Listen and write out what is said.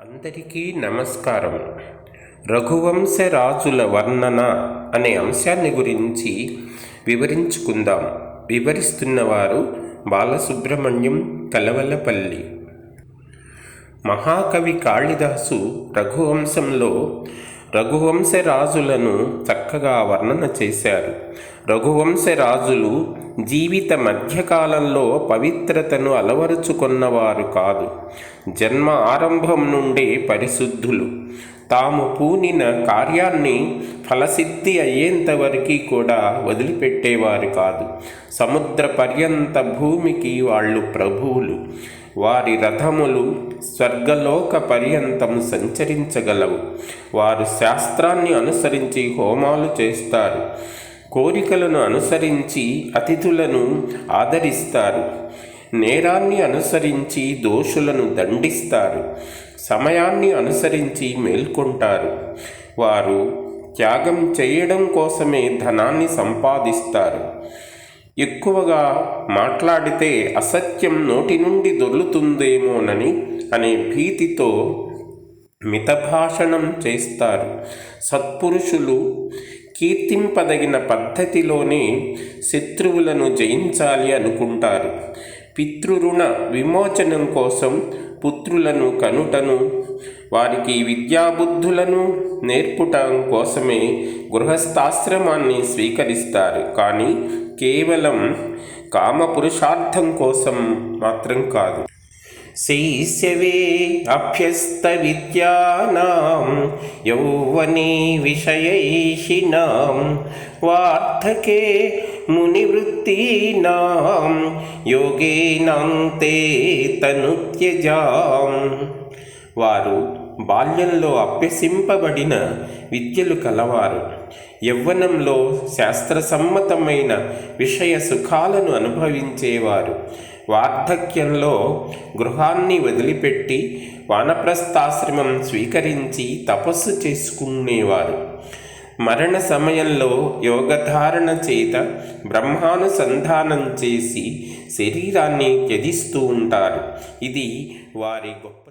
అందరికీ నమస్కారం. రఘువంశ రాజుల వర్ణన అనే అంశాన్ని గురించి వివరించుకుందాం. వివరిస్తున్నవారు బాలసుబ్రహ్మణ్యం కలవలపల్లి మహాకవి కాళిదాసు రఘువంశంలో రఘువంశ రాజులను చక్కగా వర్ణన చేశారు. రఘువంశ రాజులు జీవిత మధ్యకాలంలో పవిత్రతను అలవరుచుకున్నవారు కాదు. జన్మ ఆరంభం నుండే పరిశుద్ధులు. తాము పూనిన కార్యాన్ని ఫలసిద్ధి అయ్యేంతవరకు కూడా వదిలిపెట్టేవారు కాదు. సముద్ర పర్యంత భూమికి వాళ్ళు ప్రభువులు. వారి రథములు స్వర్గలోక పర్యంతం సంచరించగలవు. వారు శాస్త్రాన్ని అనుసరించి హోమాలు చేస్తారు. కోరికలను అనుసరించి అతిథులను ఆదరిస్తారు. నేరాన్ని అనుసరించి దోషులను దండిస్తారు. సమయాన్ని అనుసరించి మేల్కొంటారు. వారు త్యాగం చేయడం కోసమే ధనాన్ని సంపాదిస్తారు. ఎక్కువగా మాట్లాడితే అసత్యం నోటి నుండి దొర్లుతుందేమోనని అనే భీతితో మితభాషణం చేస్తారు. సత్పురుషులు కీర్తింపదగిన పద్ధతిలోనే శత్రువులను జయించాలి అనుకుంటారు. పితృరుణ విమోచనం కోసం పుత్రులను కనుటను వారికి విద్యాబుద్ధులను నేర్పుటం కోసమే గృహస్థాశ్రమాన్ని స్వీకరిస్తారు. కానీ కేవలం కామపురుషార్థం కోసం మాత్రం కాదు. శైశవే అభ్యస్త విద్యానాం యౌవనే విషయైషిణాం వార్ధకే మునివృత్తీనాం యోగేనాంతే తనుత్యజాం వారు బాల్యంలో అభ్యసింపబడిన విద్యలు కలవారు. యవ్వనంలో శాస్త్రసమ్మతమైన విషయ సుఖాలను అనుభవించేవారు. వార్ధక్యంలో గృహాన్ని వదిలిపెట్టి వానప్రస్థాశ్రమం స్వీకరించి తపస్సు చేసుకునేవారు. మరణ సమయంలో యోగధారణ చేత బ్రహ్మానుసంధానం చేసి శరీరాన్ని త్యజిస్తూ ఉంటారు. ఇది వారి గొప్ప